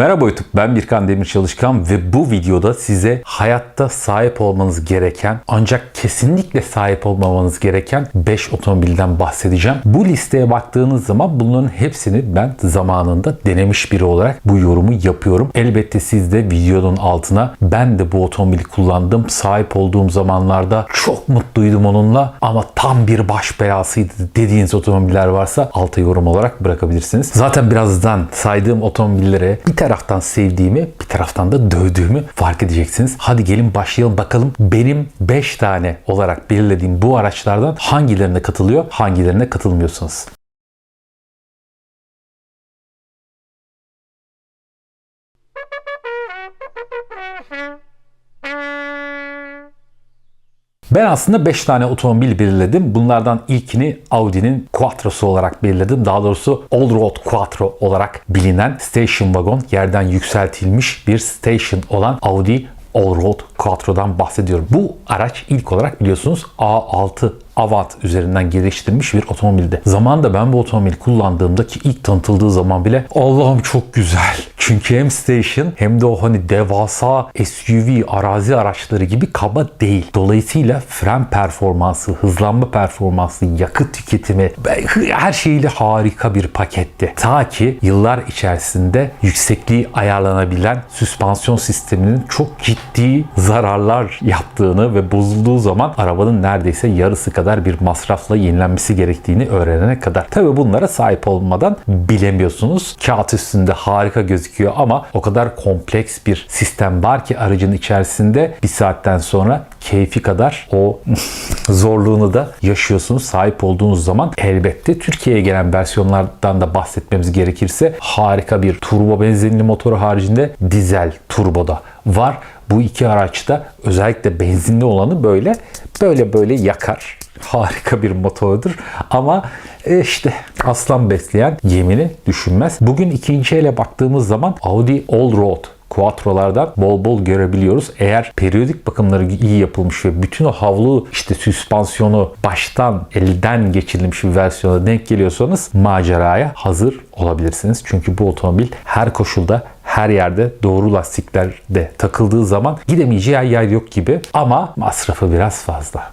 Merhaba YouTube, ben Birkan Demir Çalışkan ve bu videoda size hayatta sahip olmanız gereken ancak kesinlikle sahip olmamanız gereken 5 otomobilden bahsedeceğim. Bu listeye baktığınız zaman bunların hepsini ben zamanında denemiş biri olarak bu yorumu yapıyorum. Elbette siz de videonun altına ben de bu otomobili kullandım, sahip olduğum zamanlarda çok mutluydum onunla ama tam bir baş belasıydı dediğiniz otomobiller varsa alta yorum olarak bırakabilirsiniz. Zaten birazdan saydığım otomobillere bir taraftan sevdiğimi bir taraftan da dövdüğümü fark edeceksiniz. Hadi gelin başlayalım bakalım benim 5 tane olarak belirlediğim bu araçlardan hangilerine katılıyor hangilerine katılmıyorsunuz. Ben aslında 5 tane otomobil belirledim. Bunlardan ilkini Audi'nin Quattro'su olarak belirledim. Daha doğrusu Allroad Quattro olarak bilinen station wagon, yerden yükseltilmiş bir station olan Audi Allroad Quattro'dan bahsediyorum. Bu araç ilk olarak biliyorsunuz A6 Avant üzerinden geliştirilmiş bir otomobildi. Zamanında ben bu otomobili kullandığımda ki ilk tanıtıldığı zaman bile Allah'ım çok güzel. Çünkü hem station hem de o hani devasa SUV arazi araçları gibi kaba değil. Dolayısıyla fren performansı, hızlanma performansı, yakıt tüketimi her şeyle harika bir paketti. Ta ki yıllar içerisinde yüksekliği ayarlanabilen süspansiyon sisteminin çok ciddi zararlar yaptığını ve bozulduğu zaman arabanın neredeyse yarısı kadar bir masrafla yenilenmesi gerektiğini öğrenene kadar. Tabi bunlara sahip olmadan bilemiyorsunuz. Kağıt üstünde harika gözüküyor ama o kadar kompleks bir sistem var ki aracın içerisinde bir saatten sonra keyfi kadar o zorluğunu da yaşıyorsunuz sahip olduğunuz zaman. Elbette Türkiye'ye gelen versiyonlardan da bahsetmemiz gerekirse harika bir turbo benzinli motoru haricinde dizel turbo da var. Bu iki araçta özellikle benzinli olanı böyle böyle böyle yakar harika bir motordur. Ama e, işte aslan besleyen yemini düşünmez. Bugün ikinci ele baktığımız zaman Audi Allroad Quattro'lardan bol bol görebiliyoruz. Eğer periyodik bakımları iyi yapılmış ve bütün o havlu işte süspansiyonu baştan elden geçirilmiş bir versiyona denk geliyorsanız maceraya hazır olabilirsiniz. Çünkü bu otomobil her koşulda her yerde doğru lastiklerde takıldığı zaman gidemeyeceği yer yok gibi ama masrafı biraz fazla.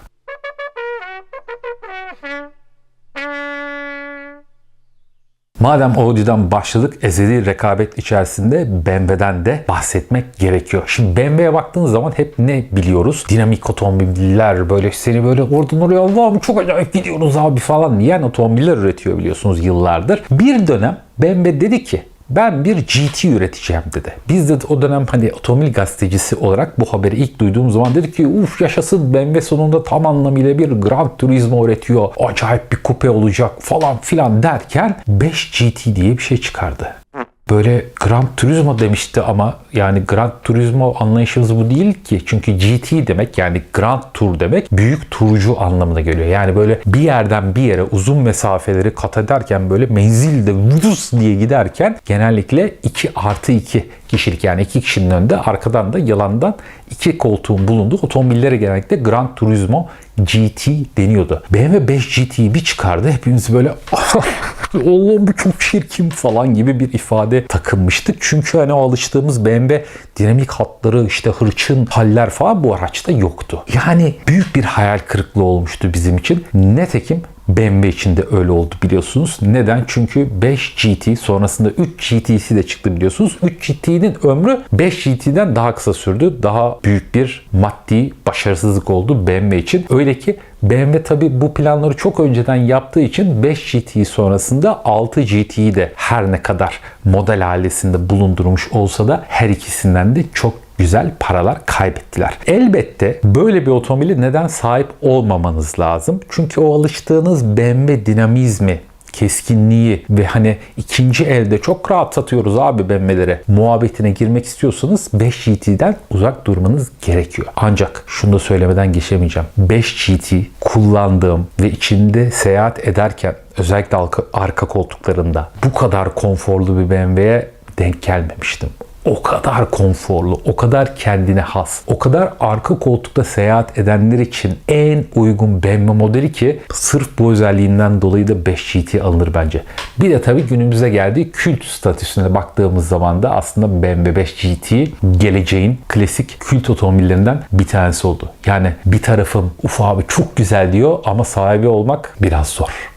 Madem Audi'den başladık ezeli rekabet içerisinde BMW'den de bahsetmek gerekiyor. Şimdi BMW'ye baktığınız zaman hep ne biliyoruz? Dinamik otomobiller böyle seni böyle oradan oraya Allah'ım çok acayip gidiyoruz abi falan diyen otomobiller üretiyor biliyorsunuz yıllardır. Bir dönem BMW dedi ki ben bir GT üreteceğim dedi. Biz de o dönem hani otomobil gazetecisi olarak bu haberi ilk duyduğum zaman dedik ki uf yaşasın BMW sonunda tam anlamıyla bir Gran Turismo üretiyor. Acayip bir kupe olacak falan filan derken 5 GT diye bir şey çıkardı böyle Gran Turismo demişti ama yani Gran Turismo anlayışımız bu değil ki. Çünkü GT demek yani Grand Tour demek büyük turcu anlamına geliyor. Yani böyle bir yerden bir yere uzun mesafeleri kat ederken böyle menzilde vudus diye giderken genellikle 2 artı 2 kişilik yani iki kişinin önünde arkadan da yalandan iki koltuğun bulunduğu otomobillere genellikle Gran Turismo GT deniyordu. BMW 5 GT'yi bir çıkardı. Hepimiz böyle Allah'ım bu çok çirkin falan gibi bir ifade takınmıştık. Çünkü hani alıştığımız BMW dinamik hatları işte hırçın haller falan bu araçta yoktu. Yani büyük bir hayal kırıklığı olmuştu bizim için. Netekim BMW için de öyle oldu biliyorsunuz. Neden? Çünkü 5 GT sonrasında 3 GT'si de çıktı biliyorsunuz. 3 GT'nin ömrü 5 GT'den daha kısa sürdü. Daha büyük bir maddi başarısızlık oldu BMW için. Öyle ki BMW tabi bu planları çok önceden yaptığı için 5 GT sonrasında 6 GT'yi de her ne kadar model ailesinde bulundurmuş olsa da her ikisinden de çok güzel paralar kaybettiler. Elbette böyle bir otomobili neden sahip olmamanız lazım? Çünkü o alıştığınız BMW dinamizmi keskinliği ve hani ikinci elde çok rahat satıyoruz abi BMW'lere muhabbetine girmek istiyorsanız 5 GT'den uzak durmanız gerekiyor. Ancak şunu da söylemeden geçemeyeceğim. 5 GT kullandığım ve içinde seyahat ederken özellikle arka, arka koltuklarında bu kadar konforlu bir BMW'ye denk gelmemiştim. O kadar konforlu, o kadar kendine has, o kadar arka koltukta seyahat edenler için en uygun BMW modeli ki sırf bu özelliğinden dolayı da 5 GT alınır bence. Bir de tabii günümüze geldiği kült statüsüne baktığımız zaman da aslında BMW 5 GT geleceğin klasik kült otomobillerinden bir tanesi oldu. Yani bir tarafım uf abi çok güzel diyor ama sahibi olmak biraz zor.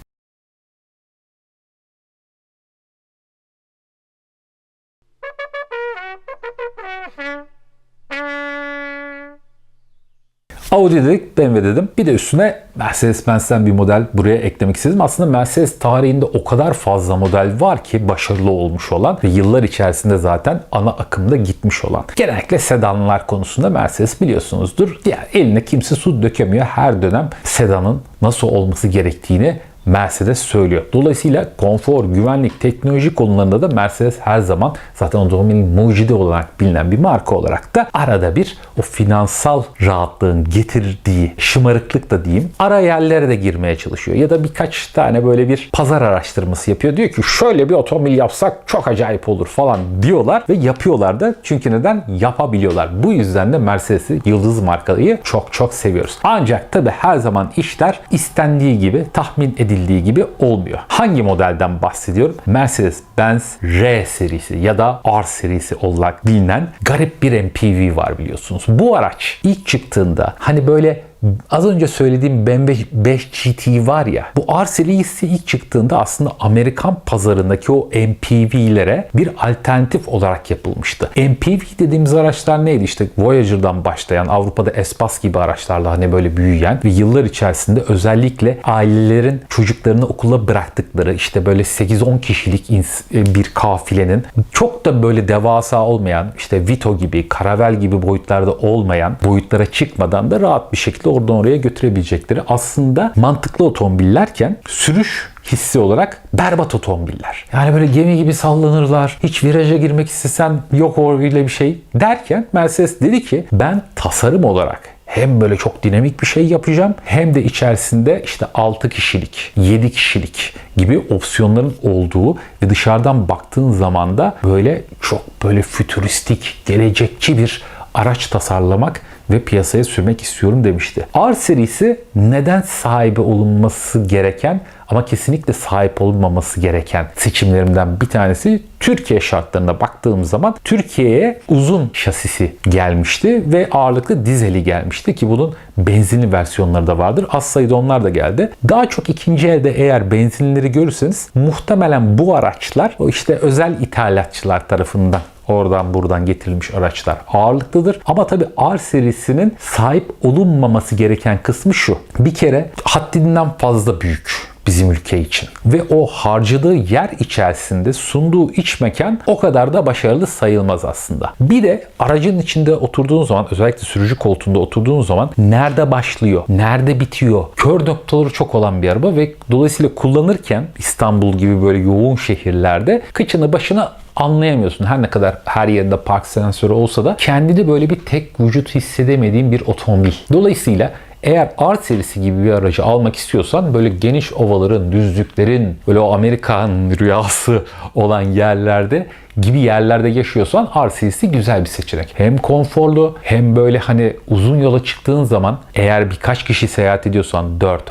Audi dedik, BMW dedim. Bir de üstüne Mercedes-Benz'den bir model buraya eklemek istedim. Aslında Mercedes tarihinde o kadar fazla model var ki başarılı olmuş olan ve yıllar içerisinde zaten ana akımda gitmiş olan. Genellikle sedanlar konusunda Mercedes biliyorsunuzdur. Yani eline kimse su dökemiyor. Her dönem sedanın nasıl olması gerektiğini Mercedes söylüyor. Dolayısıyla konfor, güvenlik, teknoloji konularında da Mercedes her zaman zaten otomobilin mucidi olarak bilinen bir marka olarak da arada bir o finansal rahatlığın getirdiği şımarıklık da diyeyim ara yerlere de girmeye çalışıyor. Ya da birkaç tane böyle bir pazar araştırması yapıyor. Diyor ki şöyle bir otomobil yapsak çok acayip olur falan diyorlar ve yapıyorlar da. Çünkü neden? Yapabiliyorlar. Bu yüzden de Mercedes'i yıldız markayı çok çok seviyoruz. Ancak tabi her zaman işler istendiği gibi tahmin edilmiyor edildiği gibi olmuyor. Hangi modelden bahsediyorum? Mercedes-Benz R serisi ya da R serisi olarak bilinen garip bir MPV var biliyorsunuz. Bu araç ilk çıktığında hani böyle Az önce söylediğim BMW 5 GT var ya bu R serisi ilk çıktığında aslında Amerikan pazarındaki o MPV'lere bir alternatif olarak yapılmıştı. MPV dediğimiz araçlar neydi? İşte Voyager'dan başlayan Avrupa'da Espas gibi araçlarla hani böyle büyüyen ve yıllar içerisinde özellikle ailelerin çocuklarını okula bıraktıkları işte böyle 8-10 kişilik e, bir kafilenin çok da böyle devasa olmayan işte Vito gibi, Caravelle gibi boyutlarda olmayan boyutlara çıkmadan da rahat bir şekilde oradan oraya götürebilecekleri aslında mantıklı otomobillerken sürüş hissi olarak berbat otomobiller. Yani böyle gemi gibi sallanırlar. Hiç viraja girmek istesen yok öyle bir şey derken Mercedes dedi ki ben tasarım olarak hem böyle çok dinamik bir şey yapacağım hem de içerisinde işte 6 kişilik, 7 kişilik gibi opsiyonların olduğu ve dışarıdan baktığın zaman da böyle çok böyle fütüristik, gelecekçi bir araç tasarlamak ve piyasaya sürmek istiyorum demişti. R serisi neden sahibi olunması gereken ama kesinlikle sahip olmaması gereken seçimlerimden bir tanesi Türkiye şartlarına baktığım zaman Türkiye'ye uzun şasisi gelmişti ve ağırlıklı dizeli gelmişti ki bunun benzinli versiyonları da vardır. Az sayıda onlar da geldi. Daha çok ikinci elde eğer benzinleri görürseniz muhtemelen bu araçlar işte özel ithalatçılar tarafından oradan buradan getirilmiş araçlar ağırlıklıdır. Ama tabi R serisinin sahip olunmaması gereken kısmı şu. Bir kere haddinden fazla büyük bizim ülke için. Ve o harcadığı yer içerisinde sunduğu iç mekan o kadar da başarılı sayılmaz aslında. Bir de aracın içinde oturduğun zaman özellikle sürücü koltuğunda oturduğun zaman nerede başlıyor, nerede bitiyor, kör noktaları çok olan bir araba ve dolayısıyla kullanırken İstanbul gibi böyle yoğun şehirlerde kıçını başına anlayamıyorsun. Her ne kadar her yerinde park sensörü olsa da kendini böyle bir tek vücut hissedemediğin bir otomobil. Dolayısıyla eğer R serisi gibi bir aracı almak istiyorsan böyle geniş ovaların, düzlüklerin, böyle o Amerikan rüyası olan yerlerde gibi yerlerde yaşıyorsan R serisi güzel bir seçenek. Hem konforlu hem böyle hani uzun yola çıktığın zaman eğer birkaç kişi seyahat ediyorsan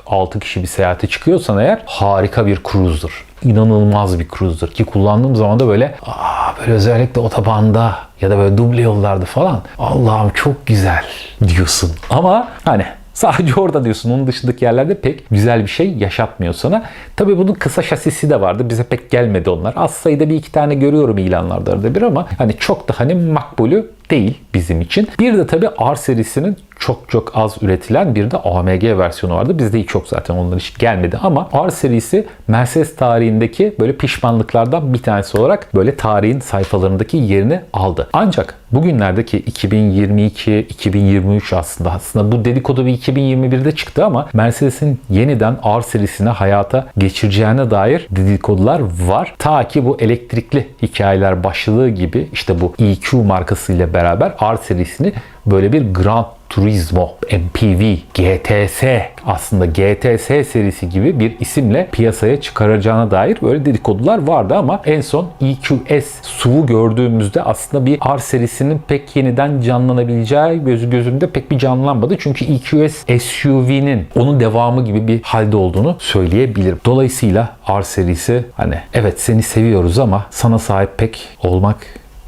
4-6 kişi bir seyahate çıkıyorsan eğer harika bir cruiser. İnanılmaz bir cruiser ki kullandığım zaman da böyle aa böyle özellikle otobanda ya da böyle duble yollarda falan Allah'ım çok güzel diyorsun. Ama hani Sadece orada diyorsun. Onun dışındaki yerlerde pek güzel bir şey yaşatmıyor sana. Tabii bunun kısa şasisi de vardı. Bize pek gelmedi onlar. Az sayıda bir iki tane görüyorum ilanlarda arada bir ama hani çok da hani makbulü değil bizim için. Bir de tabii R serisinin çok çok az üretilen bir de AMG versiyonu vardı. Bizde hiç yok zaten onlar hiç gelmedi ama R serisi Mercedes tarihindeki böyle pişmanlıklardan bir tanesi olarak böyle tarihin sayfalarındaki yerini aldı. Ancak bugünlerdeki 2022, 2023 aslında aslında bu dedikodu bir 2021'de çıktı ama Mercedes'in yeniden R serisine hayata geçireceğine dair dedikodular var. Ta ki bu elektrikli hikayeler başladığı gibi işte bu EQ markasıyla beraber R serisini böyle bir Grand Turismo, MPV, GTS aslında GTS serisi gibi bir isimle piyasaya çıkaracağına dair böyle dedikodular vardı ama en son EQS SUV'u gördüğümüzde aslında bir R serisinin pek yeniden canlanabileceği gözü gözümde pek bir canlanmadı. Çünkü EQS SUV'nin onun devamı gibi bir halde olduğunu söyleyebilirim. Dolayısıyla R serisi hani evet seni seviyoruz ama sana sahip pek olmak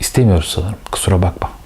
istemiyoruz sanırım. Kusura bakma.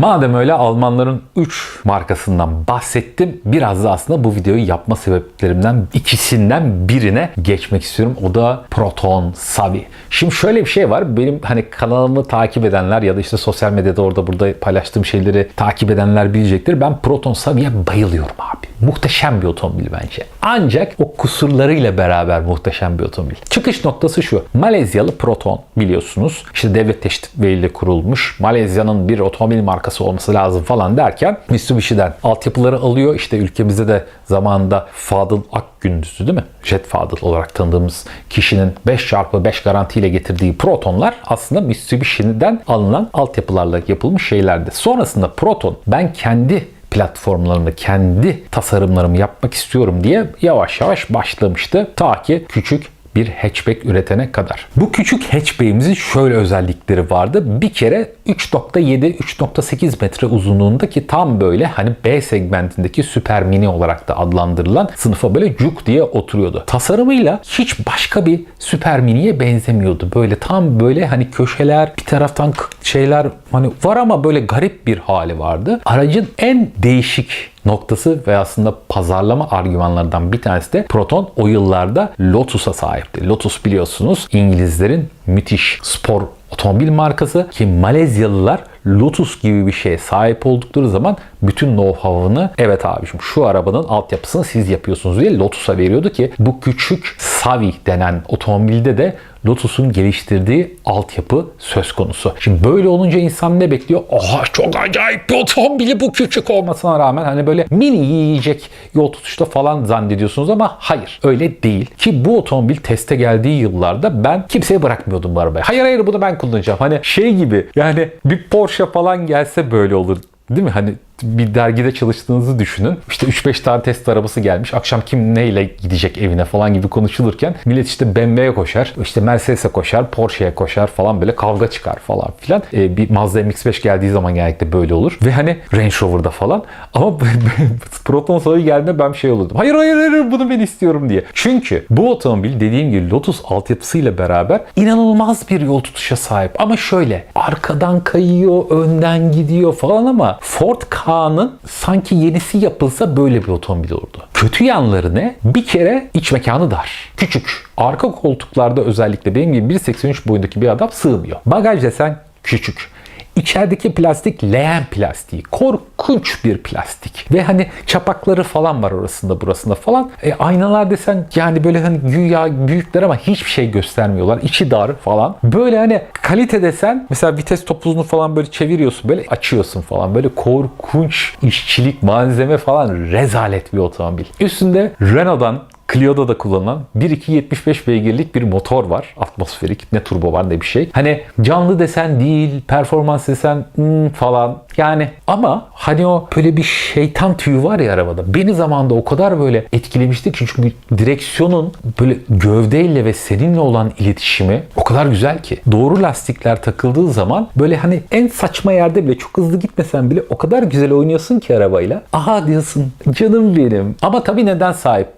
Madem öyle Almanların 3 markasından bahsettim. Biraz da aslında bu videoyu yapma sebeplerimden ikisinden birine geçmek istiyorum. O da Proton Savi. Şimdi şöyle bir şey var. Benim hani kanalımı takip edenler ya da işte sosyal medyada orada burada paylaştığım şeyleri takip edenler bilecektir. Ben Proton Savi'ye bayılıyorum abi. Muhteşem bir otomobil bence. Ancak o kusurlarıyla beraber muhteşem bir otomobil. Çıkış noktası şu. Malezyalı Proton biliyorsunuz. İşte devlet teşvikleriyle kurulmuş. Malezya'nın bir otomobil markası olması lazım falan derken Mitsubishi'den altyapıları alıyor. İşte ülkemizde de zamanında Fadıl Akgündüz'ü değil mi? Jet Fadıl olarak tanıdığımız kişinin 5x5 garantiyle getirdiği Protonlar aslında Mitsubishi'den alınan altyapılarla yapılmış şeylerdi. Sonrasında Proton ben kendi platformlarını, kendi tasarımlarımı yapmak istiyorum diye yavaş yavaş başlamıştı. Ta ki küçük bir hatchback üretene kadar. Bu küçük hatchback'imizin şöyle özellikleri vardı. Bir kere 3.7-3.8 metre uzunluğundaki tam böyle hani B segmentindeki süper mini olarak da adlandırılan sınıfa böyle cuk diye oturuyordu. Tasarımıyla hiç başka bir süper miniye benzemiyordu. Böyle tam böyle hani köşeler bir taraftan şeyler hani var ama böyle garip bir hali vardı. Aracın en değişik noktası ve aslında pazarlama argümanlarından bir tanesi de Proton o yıllarda Lotus'a sahipti. Lotus biliyorsunuz İngilizlerin müthiş spor otomobil markası ki Malezyalılar Lotus gibi bir şeye sahip oldukları zaman bütün know-how'ını evet abiciğim şu arabanın altyapısını siz yapıyorsunuz diye Lotus'a veriyordu ki bu küçük Savi denen otomobilde de Lotus'un geliştirdiği altyapı söz konusu. Şimdi böyle olunca insan ne bekliyor? Oha çok acayip bir otomobili bu küçük olmasına rağmen hani böyle mini yiyecek yol tutuşta falan zannediyorsunuz ama hayır öyle değil. Ki bu otomobil teste geldiği yıllarda ben kimseye bırakmıyordum bu arabayı. Hayır hayır bunu ben kullanacağım. Hani şey gibi yani bir Porsche falan gelse böyle olur. Değil mi? Hani bir dergide çalıştığınızı düşünün. İşte 3-5 tane test arabası gelmiş. Akşam kim neyle gidecek evine falan gibi konuşulurken millet işte BMW'ye koşar, işte Mercedes'e koşar, Porsche'ye koşar falan böyle kavga çıkar falan filan. Ee, bir Mazda MX-5 geldiği zaman genellikle böyle olur. Ve hani Range Rover'da falan. Ama Proton Savi geldiğinde ben şey olurdum. Hayır hayır hayır bunu ben istiyorum diye. Çünkü bu otomobil dediğim gibi Lotus altyapısıyla beraber inanılmaz bir yol tutuşa sahip. Ama şöyle arkadan kayıyor, önden gidiyor falan ama Ford Ka K'nın sanki yenisi yapılsa böyle bir otomobil olurdu. Kötü yanları ne? Bir kere iç mekanı dar. Küçük. Arka koltuklarda özellikle benim gibi 1.83 boyundaki bir adam sığmıyor. Bagaj desen küçük. İçerideki plastik leğen plastiği. Korkunç bir plastik. Ve hani çapakları falan var orasında burasında falan. E, aynalar desen yani böyle hani güya büyükler ama hiçbir şey göstermiyorlar. İçi dar falan. Böyle hani kalite desen mesela vites topuzunu falan böyle çeviriyorsun böyle açıyorsun falan. Böyle korkunç işçilik malzeme falan rezalet bir otomobil. Üstünde Renault'dan Clio'da da kullanılan 1.275 beygirlik bir motor var. Atmosferik. Ne turbo var ne bir şey. Hani canlı desen değil, performans desen hmm, falan. Yani ama hani o böyle bir şeytan tüyü var ya arabada. Beni zamanda o kadar böyle etkilemişti ki çünkü direksiyonun böyle gövdeyle ve seninle olan iletişimi o kadar güzel ki. Doğru lastikler takıldığı zaman böyle hani en saçma yerde bile çok hızlı gitmesen bile o kadar güzel oynuyorsun ki arabayla. Aha diyorsun canım benim. Ama tabii neden sahip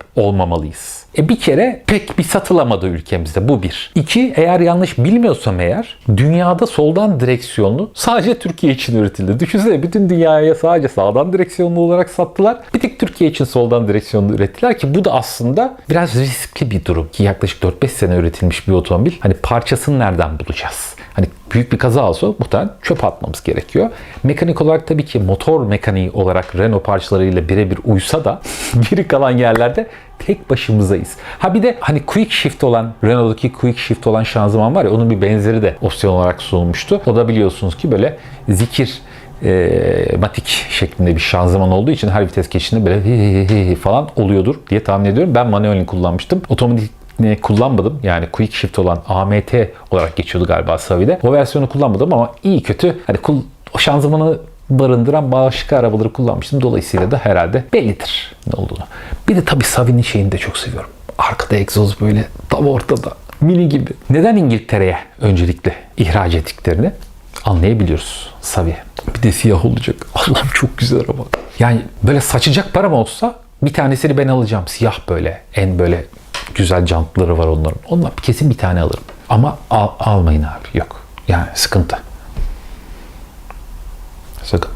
olmamalıyız? E bir kere pek bir satılamadı ülkemizde bu bir. İki eğer yanlış bilmiyorsam eğer dünyada soldan direksiyonlu sadece Türkiye için üretildi. Düşünsene bütün dünyaya sadece sağdan direksiyonlu olarak sattılar. Bir tek Türkiye için soldan direksiyonlu ürettiler ki bu da aslında biraz riskli bir durum. Ki yaklaşık 4-5 sene üretilmiş bir otomobil. Hani parçasını nereden bulacağız? Hani büyük bir kaza olsa muhtemelen çöp atmamız gerekiyor. Mekanik olarak tabii ki motor mekaniği olarak Renault parçalarıyla birebir uysa da geri kalan yerlerde tek başımızayız. Ha bir de hani quick shift olan Renault'daki quick shift olan şanzıman var ya onun bir benzeri de opsiyon olarak sunulmuştu. O da biliyorsunuz ki böyle zikir e, matik şeklinde bir şanzıman olduğu için her vites geçişinde böyle hi hi hi falan oluyordur diye tahmin ediyorum. Ben manuelini kullanmıştım. Otomatik kullanmadım. Yani Quick Shift olan AMT olarak geçiyordu galiba Savi'de. O versiyonu kullanmadım ama iyi kötü hani kul, şanzımanı barındıran başka arabaları kullanmıştım. Dolayısıyla da herhalde bellidir ne olduğunu. Bir de tabii Savi'nin şeyini de çok seviyorum. Arkada egzoz böyle tam ortada. Mini gibi. Neden İngiltere'ye öncelikle ihraç ettiklerini anlayabiliyoruz Savi. Bir de siyah olacak. Allah'ım çok güzel araba. Yani böyle saçacak param olsa bir tanesini ben alacağım. Siyah böyle. En böyle güzel jantları var onların. Ondan kesin bir tane alırım. Ama al, almayın abi. Yok. Yani sıkıntı. Sakın.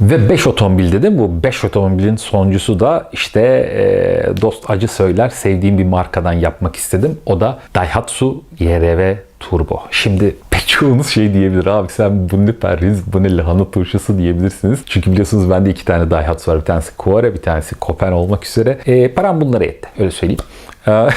Ve 5 otomobil dedim. Bu 5 otomobilin sonuncusu da işte e, dost acı söyler sevdiğim bir markadan yapmak istedim. O da Daihatsu YRV Turbo. Şimdi pek çoğunuz şey diyebilir abi sen bu ne perhiz bu ne lahana turşusu diyebilirsiniz. Çünkü biliyorsunuz bende iki tane Daihatsu var. Bir tanesi Kuara bir tanesi Kopen olmak üzere. E, param bunlara yetti öyle söyleyeyim.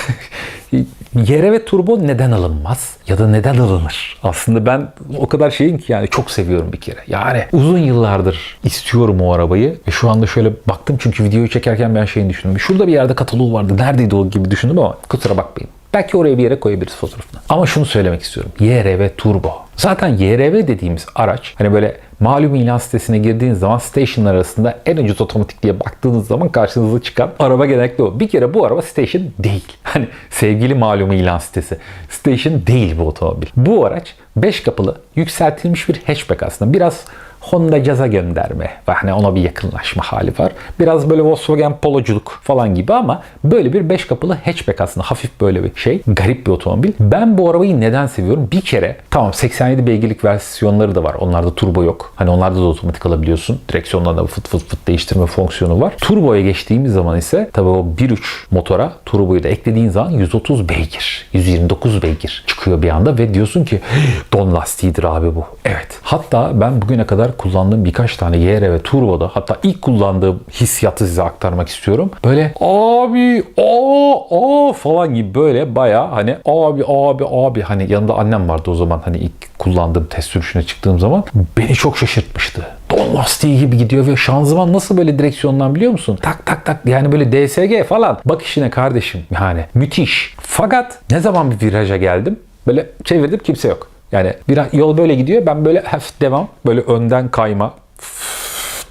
E, YRV Turbo neden alınmaz? Ya da neden alınır? Aslında ben o kadar şeyim ki yani çok seviyorum bir kere. Yani uzun yıllardır istiyorum o arabayı. Ve şu anda şöyle baktım çünkü videoyu çekerken ben şeyini düşündüm. Şurada bir yerde kataloğu vardı. Neredeydi o gibi düşündüm ama kusura bakmayın. Belki oraya bir yere koyabiliriz fotoğrafını. Ama şunu söylemek istiyorum. YRV Turbo. Zaten YRV dediğimiz araç hani böyle malum ilan sitesine girdiğiniz zaman stationlar arasında en ucuz otomatik diye baktığınız zaman karşınıza çıkan araba genellikle o. Bir kere bu araba station değil. Hani sevgili malum ilan sitesi. Station değil bu otomobil. Bu araç 5 kapılı yükseltilmiş bir hatchback aslında. Biraz Honda Jazz'a gönderme ve hani ona bir yakınlaşma hali var. Biraz böyle Volkswagen Poloculuk falan gibi ama böyle bir 5 kapılı hatchback aslında hafif böyle bir şey. Garip bir otomobil. Ben bu arabayı neden seviyorum? Bir kere tamam 87 beygirlik versiyonları da var. Onlarda turbo yok. Hani onlarda da otomatik alabiliyorsun. Direksiyonlarda fıt fıt fıt değiştirme fonksiyonu var. Turboya geçtiğimiz zaman ise tabii o 1.3 motora turboyu da eklediğin zaman 130 beygir, 129 beygir çıkıyor bir anda ve diyorsun ki don lastiğidir abi bu. Evet. Hatta ben bugüne kadar kullandığım birkaç tane YR Turbo'da hatta ilk kullandığım hissiyatı size aktarmak istiyorum. Böyle abi aa aa falan gibi böyle baya hani abi abi abi hani yanında annem vardı o zaman hani ilk kullandığım test sürüşüne çıktığım zaman beni çok şaşırtmıştı. Don lastiği gibi gidiyor ve şanzıman nasıl böyle direksiyondan biliyor musun? Tak tak tak yani böyle DSG falan. Bak işine kardeşim yani müthiş. Fakat ne zaman bir viraja geldim böyle çevirdim kimse yok. Yani bir yol böyle gidiyor. Ben böyle hafif devam. Böyle önden kayma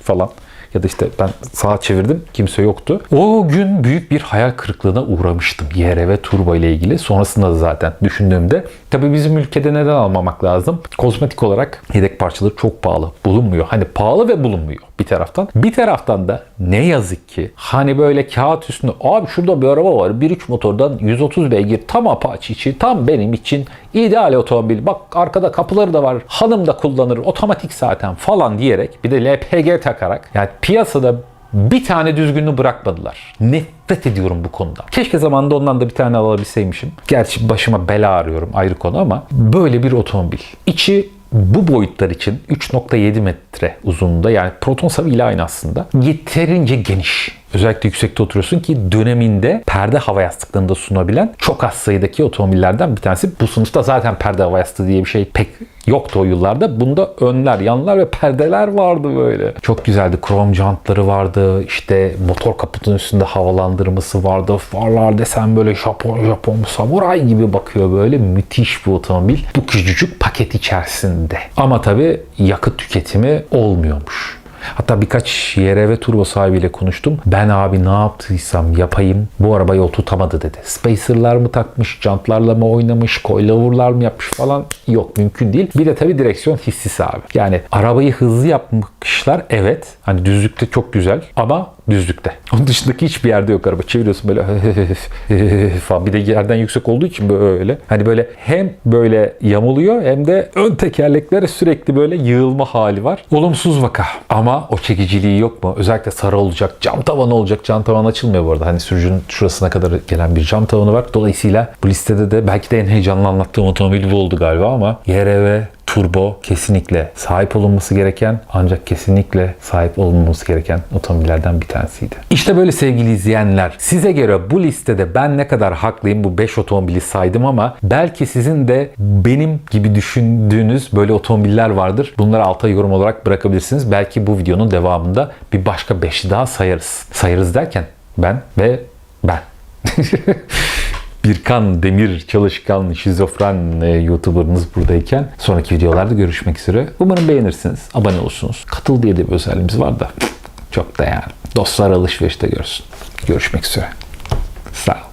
falan. Ya da işte ben sağa çevirdim. Kimse yoktu. O gün büyük bir hayal kırıklığına uğramıştım. YRV Turbo ile ilgili. Sonrasında da zaten düşündüğümde. Tabii bizim ülkede neden almamak lazım? Kozmetik olarak yedek parçaları çok pahalı. Bulunmuyor. Hani pahalı ve bulunmuyor bir taraftan. Bir taraftan da ne yazık ki hani böyle kağıt üstünde abi şurada bir araba var 1.3 motordan 130 beygir tam Apache için tam benim için ideal otomobil. Bak arkada kapıları da var. Hanım da kullanır. Otomatik zaten falan diyerek bir de LPG takarak yani piyasada bir tane düzgününü bırakmadılar. Nefret ediyorum bu konuda. Keşke zamanında ondan da bir tane alabilseymişim. Gerçi başıma bela arıyorum ayrı konu ama böyle bir otomobil. İçi bu boyutlar için 3.7 metre uzunluğunda yani proton savi ile aynı aslında. Yeterince geniş. Özellikle yüksekte oturuyorsun ki döneminde perde hava yastıklarını da sunabilen çok az sayıdaki otomobillerden bir tanesi. Bu sınıfta zaten perde hava yastığı diye bir şey pek yoktu o yıllarda. Bunda önler, yanlar ve perdeler vardı böyle. Çok güzeldi. Krom jantları vardı. İşte motor kaputun üstünde havalandırması vardı. Farlar desen böyle Japon Japon samuray gibi bakıyor böyle. Müthiş bir otomobil. Bu küçücük paket içerisinde. Ama tabii yakıt tüketimi olmuyormuş. Hatta birkaç YRV turbo sahibiyle konuştum. Ben abi ne yaptıysam yapayım bu araba yol tutamadı dedi. Spacer'lar mı takmış, jantlarla mı oynamış, coilover'lar mı yapmış falan yok mümkün değil. Bir de tabii direksiyon hissisi abi. Yani arabayı hızlı yapmışlar evet. Hani düzlükte çok güzel ama düzlükte. Onun dışındaki hiçbir yerde yok araba. Çeviriyorsun böyle falan. Bir de yerden yüksek olduğu için böyle. Hani böyle hem böyle yamuluyor hem de ön tekerleklere sürekli böyle yığılma hali var. Olumsuz vaka. Ama o çekiciliği yok mu? Özellikle sarı olacak, cam tavanı olacak. Cam tavan açılmıyor bu arada. Hani sürücünün şurasına kadar gelen bir cam tavanı var. Dolayısıyla bu listede de belki de en heyecanlı anlattığım otomobil bu oldu galiba ama YRV turbo kesinlikle sahip olunması gereken ancak kesinlikle sahip olunması gereken otomobillerden bir tanesiydi. İşte böyle sevgili izleyenler. Size göre bu listede ben ne kadar haklıyım bu 5 otomobili saydım ama belki sizin de benim gibi düşündüğünüz böyle otomobiller vardır. Bunları alta yorum olarak bırakabilirsiniz. Belki bu videonun devamında bir başka 5'i daha sayarız. Sayarız derken ben ve ben. Birkan Demir çalışkan şizofren e, YouTuber'ınız buradayken sonraki videolarda görüşmek üzere. Umarım beğenirsiniz. Abone olursunuz. Katıl diye de bir özelliğimiz var da çok da yani. Dostlar alışverişte görsün. Görüşmek üzere. Sağ olun.